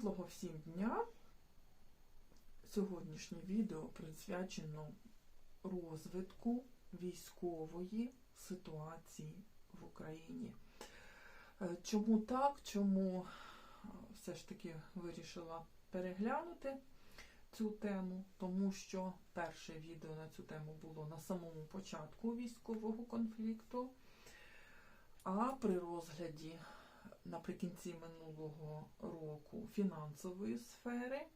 Світлого всім дня! Сьогоднішнє відео присвячено розвитку військової ситуації в Україні. Е, Чому так? Чому е, все ж таки вирішила переглянути цю тему? Тому що перше відео на цю тему було на самому початку військового конфлікту, а при розгляді наприкінці минулого року фінансової сфери.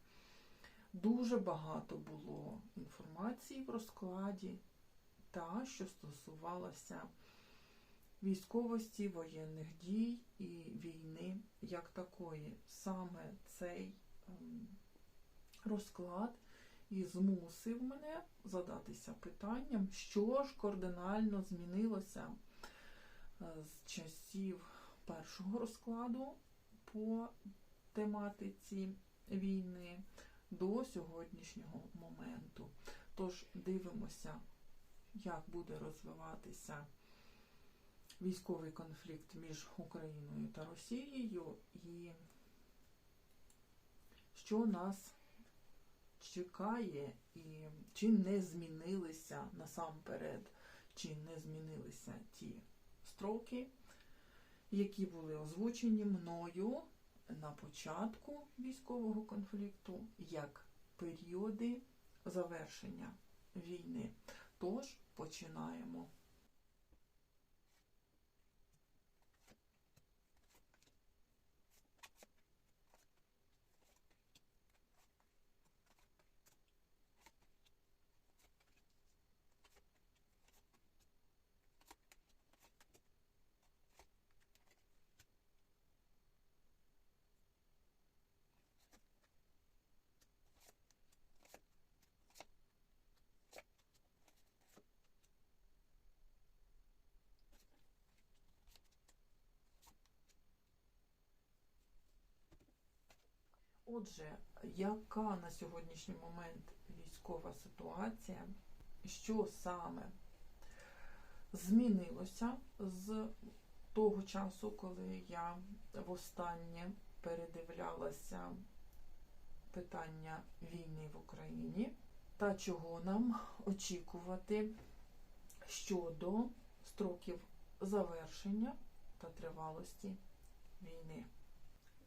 Дуже багато було інформації в розкладі, та, що стосувалося військовості, воєнних дій і війни як такої. Саме цей ем, розклад і змусив мене задатися питанням, що ж кардинально змінилося е, з часів першого розкладу по тематиці війни до сьогоднішнього моменту. Тож дивимося, як буде розвиватися військовий конфлікт між Україною та Росією і що нас чекає, і чи не змінилися насамперед, чи не змінилися ті строки, які були озвучені мною на початку військового конфлікту як періоди завершення війни. Тож починаємо. Отже, яка на сьогоднішній момент військова ситуація, що саме змінилося з того часу, коли я востаннє передивлялася питання війни в Україні, та чого нам очікувати щодо строків завершення та тривалості війни?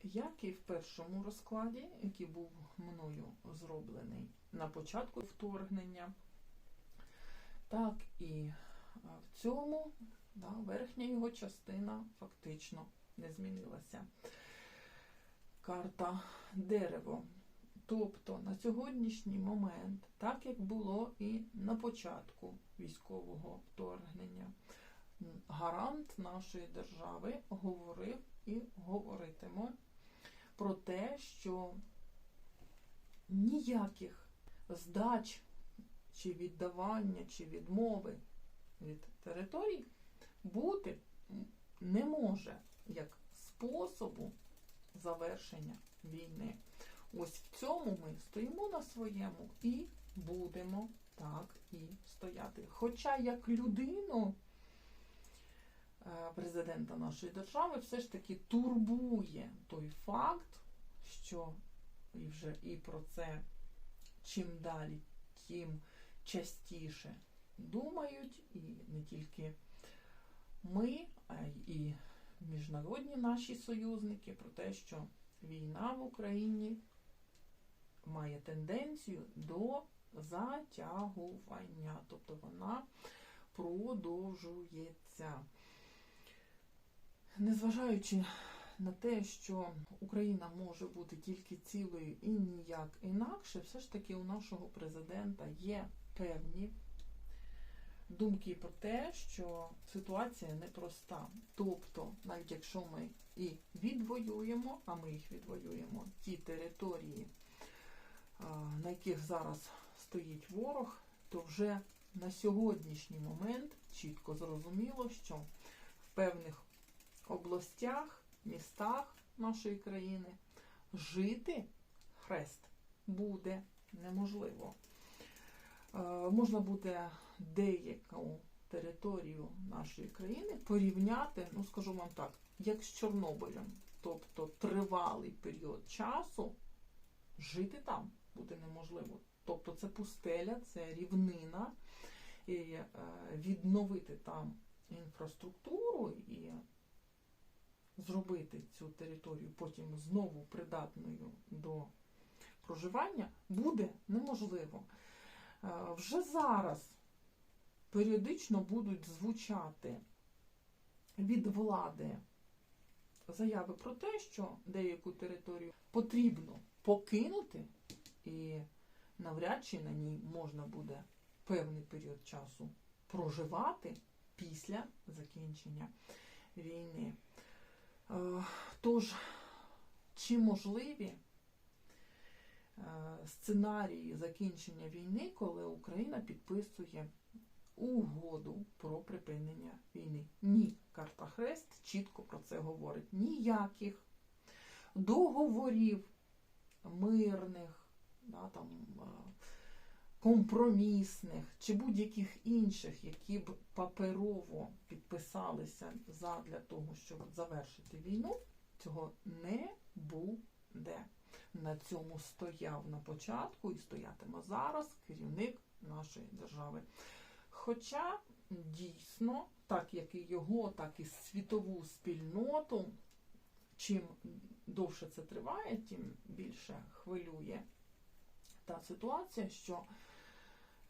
Як і в першому розкладі, який був мною зроблений на початку вторгнення, так і в цьому да, верхня його частина фактично не змінилася. Карта дерево. Тобто на сьогоднішній момент, так як було і на початку військового вторгнення, гарант нашої держави говорив і говоритиме про те, що ніяких здач чи віддавання, чи відмови від територій бути не може як способу завершення війни. Ось в цьому ми стоїмо на своєму і будемо так і стояти. Хоча як людину президента нашої держави все ж таки турбує той факт, що і вже і про це чим далі, тим частіше думають, і не тільки ми, а й міжнародні наші союзники про те, що війна в Україні має тенденцію до затягування, тобто вона продовжується. Незважаючи на те, що Україна може бути тільки цілою і ніяк інакше, все ж таки у нашого президента є певні думки про те, що ситуація непроста. Тобто, навіть якщо ми і відвоюємо, а ми їх відвоюємо, ті території, на яких зараз стоїть ворог, то вже на сьогоднішній момент чітко зрозуміло, що в певних областях, містах нашої країни жити хрест буде неможливо. Е, можна буде деяку територію нашої країни порівняти, ну скажу вам так, як з Чорнобилем. тобто тривалий період часу, жити там буде неможливо. Тобто це пустеля, це рівнина, і е, відновити там інфраструктуру і зробити цю територію потім знову придатною до проживання буде неможливо. Е, Вже зараз періодично будуть звучати від влади заяви про те, що деяку територію потрібно покинути, і навряд чи на ній можна буде певний період часу проживати після закінчення війни. Е, Тож, чи можливі е, сценарії закінчення війни, коли Україна підписує угоду про припинення війни? Ні, карта Хрест чітко про це говорить. Ніяких договорів мирних, да, там, е, компромісних чи будь-яких інших, які б паперово підписалися задля того, щоб завершити війну, цього не буде. На цьому стояв на початку і стоятиме зараз керівник нашої держави. Хоча дійсно, так як і його, так і світову спільноту, чим довше це триває, тим більше хвилює та ситуація, що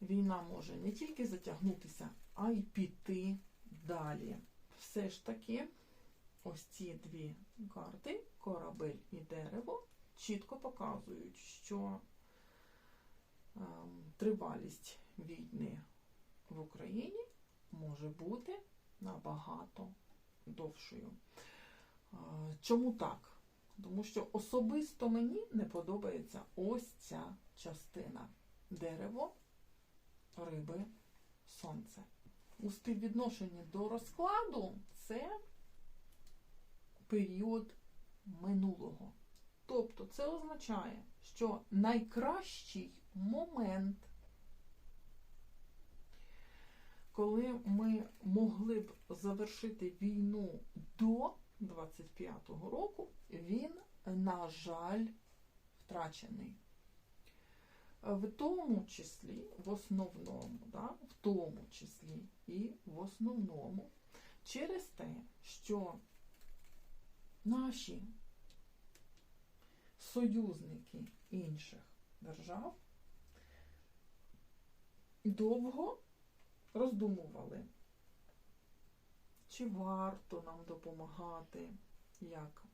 війна може не тільки затягнутися, а й піти далі. Все ж таки, ось ці дві карти, корабель і дерево, чітко показують, що ем, тривалість війни в Україні може бути набагато довшою. Е, Чому так? Тому що особисто мені не подобається ось ця частина дерево, риби, сонце. У співвідношенні до розкладу це період минулого. Тобто це означає, що найкращий момент, коли ми могли б завершити війну до 25-го року, він, на жаль, втрачений. В тому числі, в основному, да, в тому числі і в основному, через те, що наші союзники інших держав довго роздумували, чи варто нам допомагати як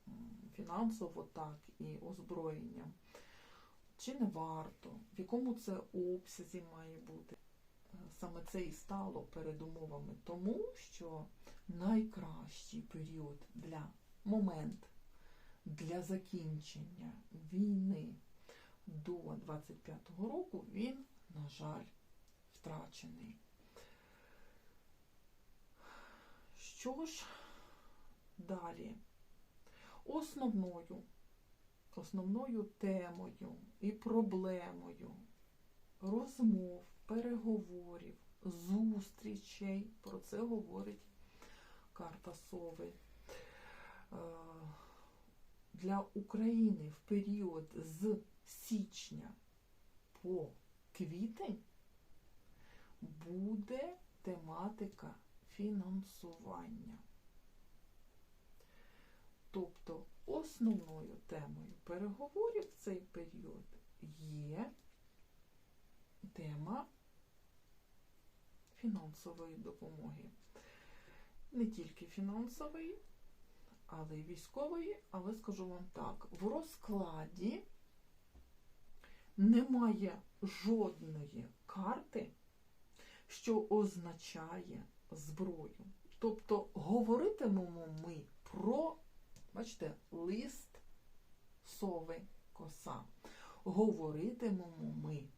фінансово, так і озброєнням. Чи не варто, в якому це обсязі має бути. Саме це і стало передумовами тому, що найкращий період для момент для закінчення війни до 25-го року він, на жаль, втрачений. Що ж далі? Основною, основною темою і проблемою розмов, переговорів, зустрічей, про це говорить карта Сови. Е, Для України в період з січня по квітень буде тематика фінансування. Тобто основною темою переговорів в цей період є тема фінансової допомоги. Не тільки фінансової, але й військової, але скажу вам так, в розкладі немає жодної карти, що означає зброю. Тобто говоритимемо ми про, бачите, лист сови коса. Говоритимемо ми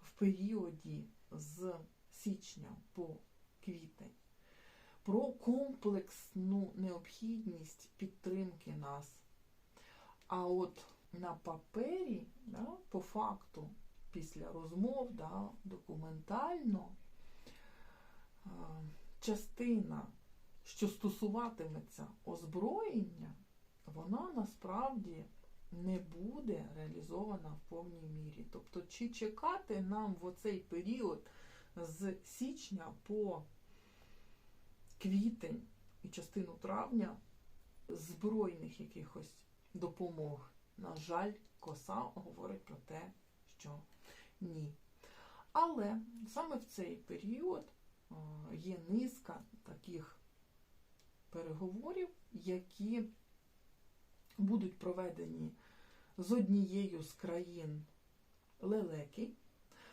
в періоді з січня по квітень про комплексну необхідність підтримки нас. А от на папері, да, по факту, після розмов, да, документально, е, частина, що стосуватиметься озброєння, вона насправді не буде реалізована в повній мірі. Тобто, чи чекати нам в оцей період з січня по квітень і частину травня збройних якихось допомог. На жаль, коса говорить про те, що ні. Але саме в цей період е, є низка таких переговорів, які будуть проведені з однією з країн Лелеки.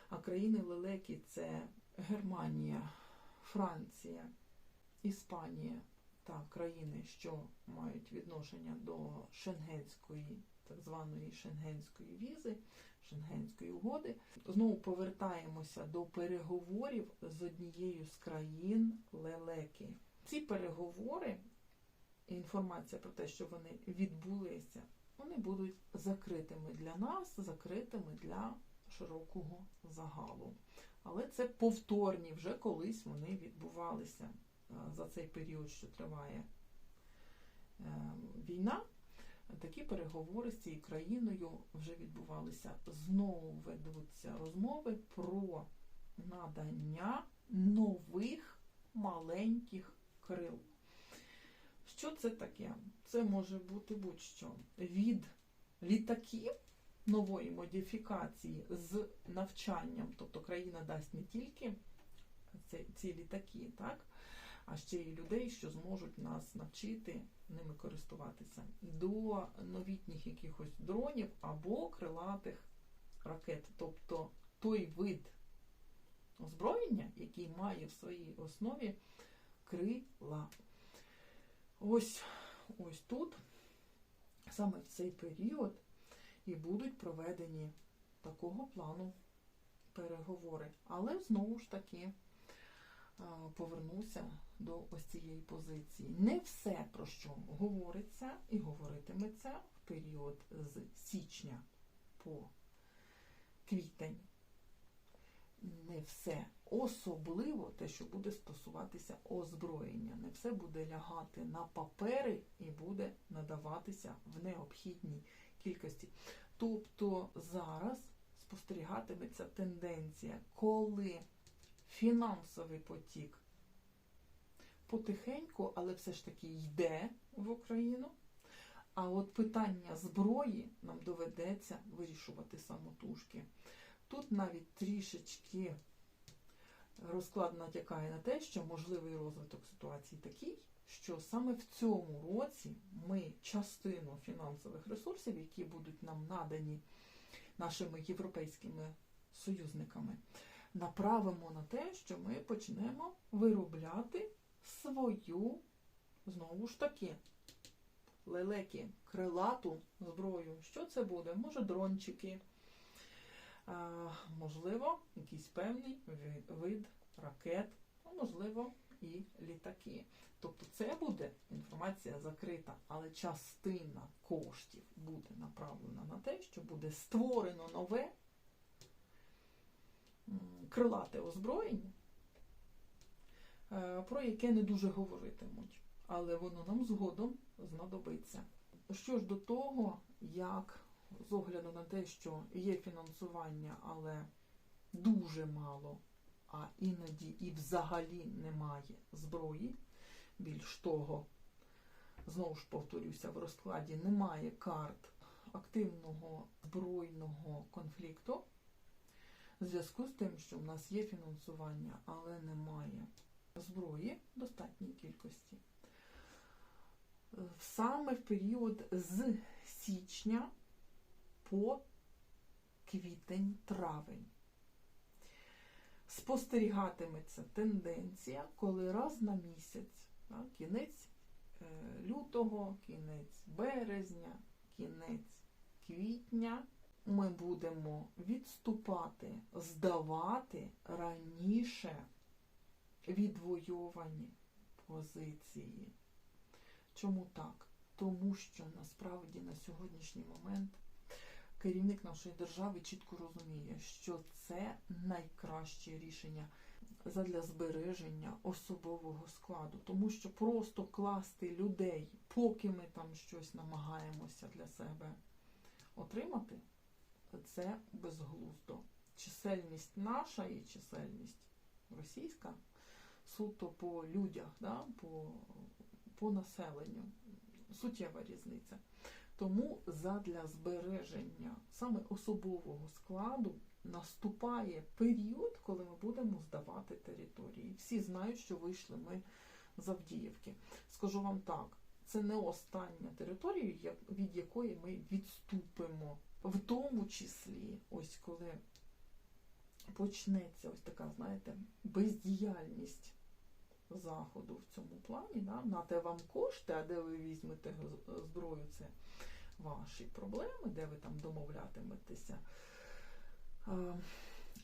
А країни Лелеки це Германія, Франція, Іспанія та країни, що мають відношення до шенгенської, так званої шенгенської візи, шенгенської угоди. Знову повертаємося до переговорів з однією з країн Лелеки. Ці переговори, інформація про те, що вони відбулися, вони будуть закритими для нас, закритими для широкого загалу. Але це повторні вже колись вони відбувалися за цей період, що триває війна. Такі переговори з цією країною вже відбувалися. Знову ведуться розмови про надання нових маленьких крил. Що це таке? Це може бути будь-що від літаків нової модифікації з навчанням, тобто країна дасть не тільки ці, літаки, так, а ще й людей, що зможуть нас навчити ними користуватися, до новітніх якихось дронів або крилатих ракет. Тобто той вид озброєння, який має в своїй основі крила. Ось ось тут, саме в цей період, і будуть проведені такого плану переговори. Але знову ж таки повернуся до ось цієї позиції. Не все, про що говориться і говоритиметься в період з січня по квітень. Не все. Особливо те, що буде стосуватися озброєння. Не все буде лягати на папери і буде надаватися в необхідній кількості. Тобто зараз спостерігатиметься тенденція, коли фінансовий потік потихеньку, але все ж таки йде в Україну. А от питання зброї нам доведеться вирішувати самотужки. Тут навіть трішечки розклад натякає на те, що можливий розвиток ситуації такий, що саме в цьому році ми частину фінансових ресурсів, які будуть нам надані нашими європейськими союзниками, направимо на те, що ми почнемо виробляти свою, знову ж таки, лелеки, крилату зброю. Що це буде? Може, дрончики, можливо, якийсь певний вид ракет, а можливо, і літаки. Тобто це буде інформація закрита, але частина коштів буде направлена на те, що буде створено нове крилате озброєння, е, про яке не дуже говоритимуть, але воно нам згодом знадобиться. Що ж до того, як з огляду на те, що є фінансування, але дуже мало, а іноді і взагалі немає зброї, більш того, знову ж повторюся, в розкладі немає карт активного збройного конфлікту в зв'язку з тим, що в нас є фінансування, але немає зброї в достатній кількості. Саме в період з січня по квітень-травень спостерігатиметься тенденція, коли раз на місяць, так, кінець е, лютого, кінець березня, кінець квітня ми будемо відступати, здавати раніше відвойовані позиції. Чому так? Тому що насправді на сьогоднішній момент керівник нашої держави чітко розуміє, що це найкраще рішення задля збереження особового складу, тому що просто класти людей, поки ми там щось намагаємося для себе отримати, це безглуздо. Чисельність наша і чисельність російська суто по людях, да, по, по населенню. Суттєва різниця. Тому задля збереження саме особового складу наступає період, коли ми будемо здавати території. Всі знають, що вийшли ми з Авдіївки. Скажу вам так, це не остання територія, від якої ми відступимо. В тому числі, ось коли почнеться ось така, знаєте, бездіяльність заходу в цьому плані, да? нате вам кошти, а де ви візьмете зброю, це ваші проблеми, де ви там домовлятиметеся.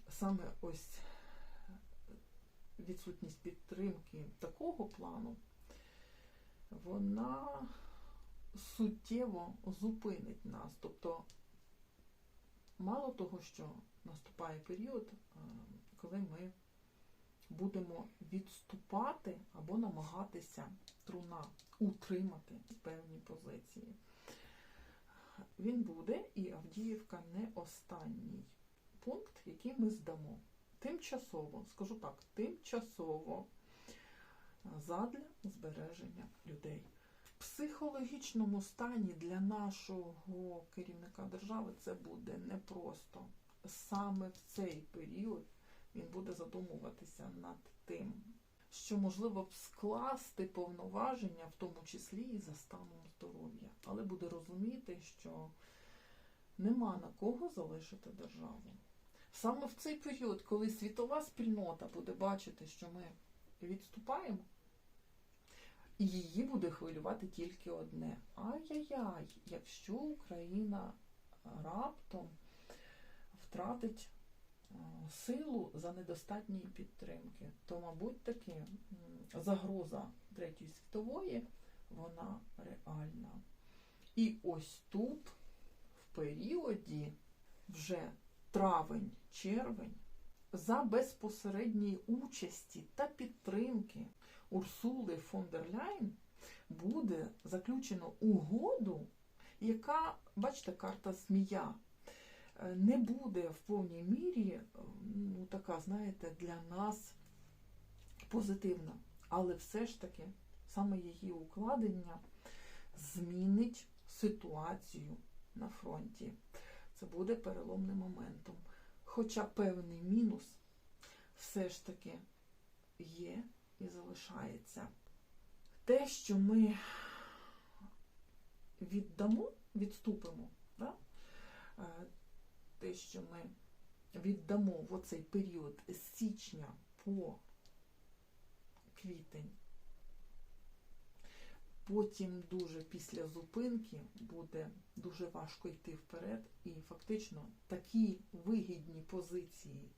Саме ось відсутність підтримки такого плану, вона суттєво зупинить нас. Тобто, мало того, що наступає період, коли ми будемо відступати або намагатися труна утримати певні позиції. Він буде, і Авдіївка не останній пункт, який ми здамо. Тимчасово, скажу так, тимчасово задля збереження людей. В психологічному стані для нашого керівника держави це буде непросто. Саме в цей період він буде задумуватися над тим, що можливо б скласти повноваження, в тому числі і за станом здоров'я, але буде розуміти, що нема на кого залишити державу. Саме в цей період, коли світова спільнота буде бачити, що ми відступаємо, її буде хвилювати тільки одне: ай-яй-яй, якщо Україна раптом втратить силу за недостатньої підтримки, то, мабуть, таки загроза Третьої світової вона реальна. І ось тут, в періоді вже травень-червень, за безпосередньої участі та підтримки Урсули фон дер Ляйн буде заключено угоду, яка, бачите, карта змія, е, не буде в повній мірі, е, ну, така, знаєте, для нас позитивна. Але все ж таки саме її укладення змінить ситуацію на фронті. Це буде переломним моментом. Хоча певний мінус все ж таки є і залишається. Те, що ми віддамо, відступимо, да? Те, що ми віддамо в оцей період з січня по квітень, потім дуже після зупинки буде дуже важко йти вперед, і фактично такі вигідні позиції,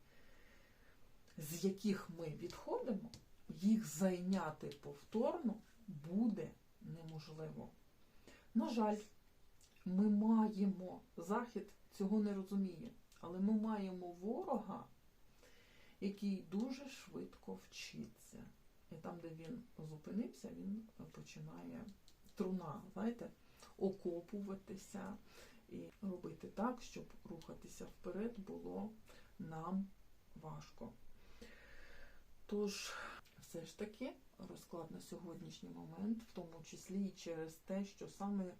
з яких ми відходимо, їх зайняти повторно буде неможливо. На жаль, ми маємо, Захід цього не розуміє, але ми маємо ворога, який дуже швидко вчиться. І там, де він зупинився, він починає труна, знаєте, окопуватися і робити так, щоб рухатися вперед було нам важко. Тож, все ж таки, розклад на сьогоднішній момент, в тому числі і через те, що саме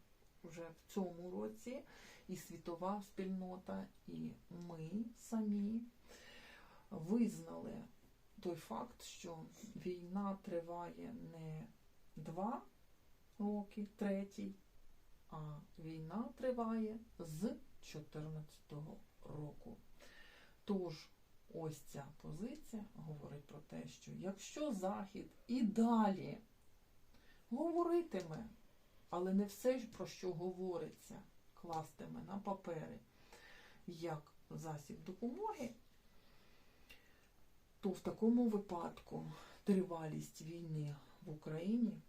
вже в цьому році і світова спільнота, і ми самі визнали той факт, що війна триває не два роки, третій, а війна триває з 2014 року. Тож, ось ця позиція говорить про те, що якщо Захід і далі говоритиме, але не все про що говориться, кластиме на папери як засіб допомоги, то в такому випадку тривалість війни в Україні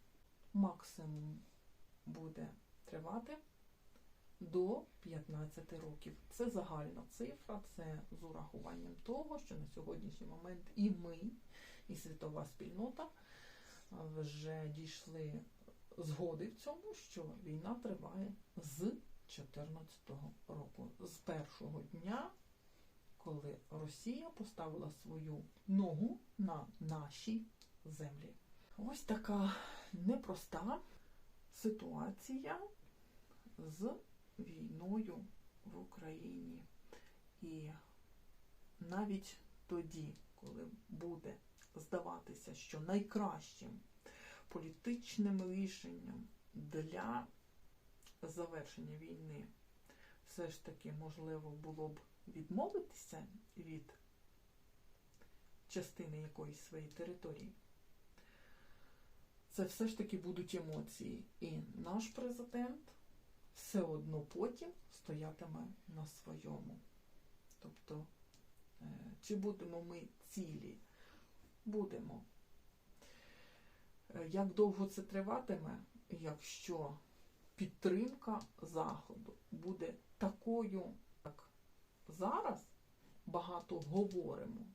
максимум буде тривати до 15 років. Це загальна цифра, це з урахуванням того, що на сьогоднішній момент і ми, і світова спільнота вже дійшли згоди в цьому, що війна триває з 2014 року, з першого дня, коли Росія поставила свою ногу на наші землі. Ось така непроста ситуація з війною в Україні. І навіть тоді, коли буде здаватися, що найкращим політичним рішенням для завершення війни все ж таки можливо було б відмовитися від частини якоїсь своєї території. Це все ж таки будуть емоції. І наш президент все одно потім стоятиме на своєму. Тобто, е, чи будемо ми цілі? Будемо. Е, Як довго це триватиме, якщо підтримка Заходу буде такою, як зараз, багато говоримо,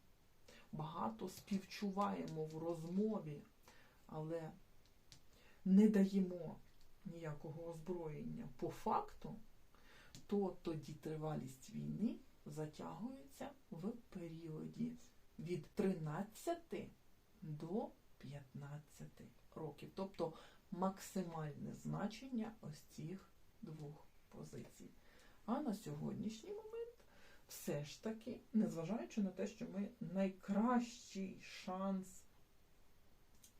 багато співчуваємо в розмові, але не даємо ніякого озброєння по факту, то тоді тривалість війни затягується в періоді від 13 до 15 років. Тобто максимальне значення ось цих двох позицій. А на сьогоднішній момент все ж таки, незважаючи на те, що ми найкращий шанс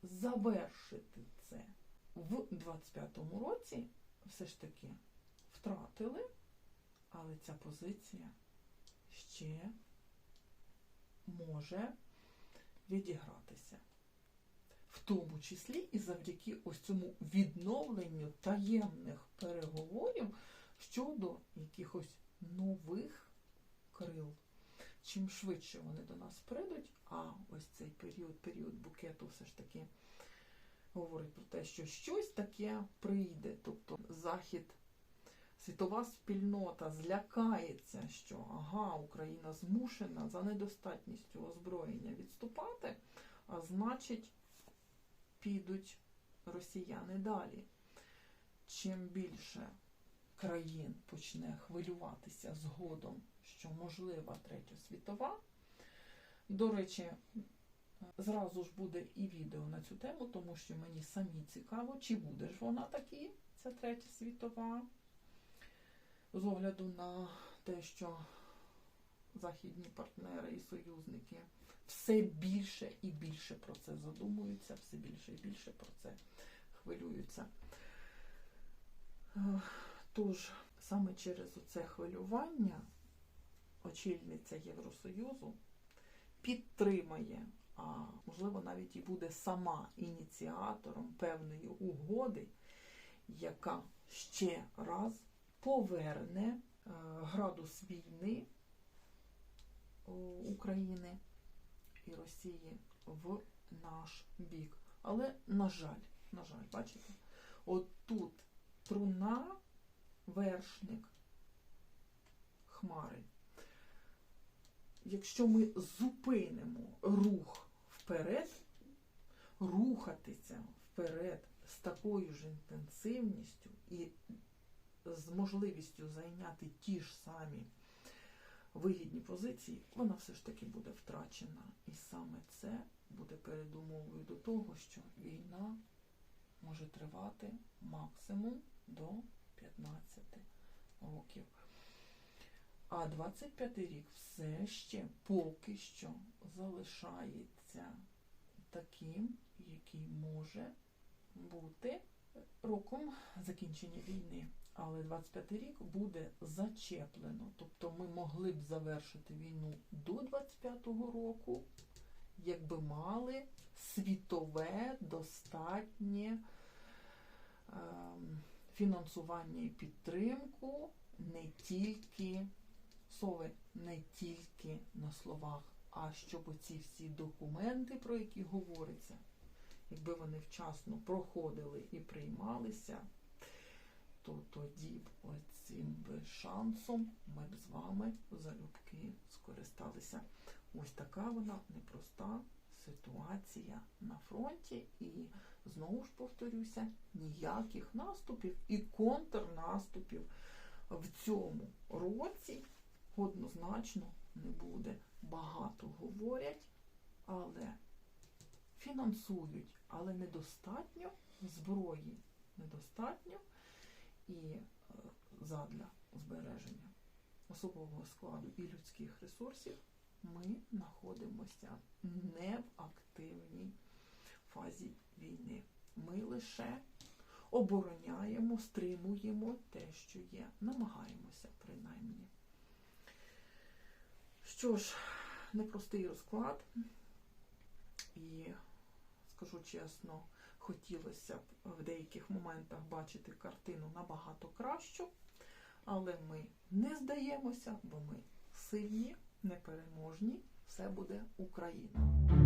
завершити це в 25-му році, все ж таки втратили, але ця позиція ще може відігратися. В тому числі і завдяки ось цьому відновленню таємних переговорів щодо якихось нових крил. Чим швидше вони до нас прийдуть, а ось цей період, період букету все ж таки говорить про те, що щось таке прийде. Тобто Захід, світова спільнота злякається, що ага, Україна змушена за недостатністю озброєння відступати, а значить, підуть росіяни далі. Чим більше країн почне хвилюватися згодом, що можлива третя світова. До речі, зразу ж буде і відео на цю тему, тому що мені самі цікаво, чи буде ж вона такі, ця третя світова, з огляду на те, що західні партнери і союзники все більше і більше про це задумуються, все більше і більше про це хвилюються. Тож, саме через оце хвилювання очільниця Євросоюзу підтримає, а можливо навіть і буде сама ініціатором певної угоди, яка ще раз поверне градус війни України і Росії в наш бік. Але, на жаль, на жаль, бачите, от тут труна, вершник хмари. Якщо ми зупинимо рух вперед, рухатися вперед з такою ж інтенсивністю і з можливістю зайняти ті ж самі вигідні позиції, вона все ж таки буде втрачена. І саме це буде передумовою до того, що війна може тривати максимум до 15 років. А 25 рік все ще поки що залишається таким, який може бути роком закінчення війни. Але 25 рік буде зачеплено. Тобто ми могли б завершити війну до 25-го року, якби мали світове достатнє е, фінансування і підтримку не тільки сови, не тільки на словах, а щоб ці всі документи, про які говориться, якби вони вчасно проходили і приймалися, то тоді б би шансом ми б з вами залюбки скористалися. Ось така вона непроста ситуація на фронті. І знову ж повторюся, ніяких наступів і контрнаступів в цьому році однозначно не буде. Багато говорять, але фінансують, але недостатньо зброї, недостатньо і е, задля збереження особового складу і людських ресурсів ми знаходимося не в активній фазі війни. Ми лише обороняємо, стримуємо те, що є, намагаємося принаймні. Що ж, непростий розклад, і скажу чесно, хотілося б в деяких моментах бачити картину набагато кращу, але ми не здаємося, бо ми сильні, непереможні. Все буде Україна.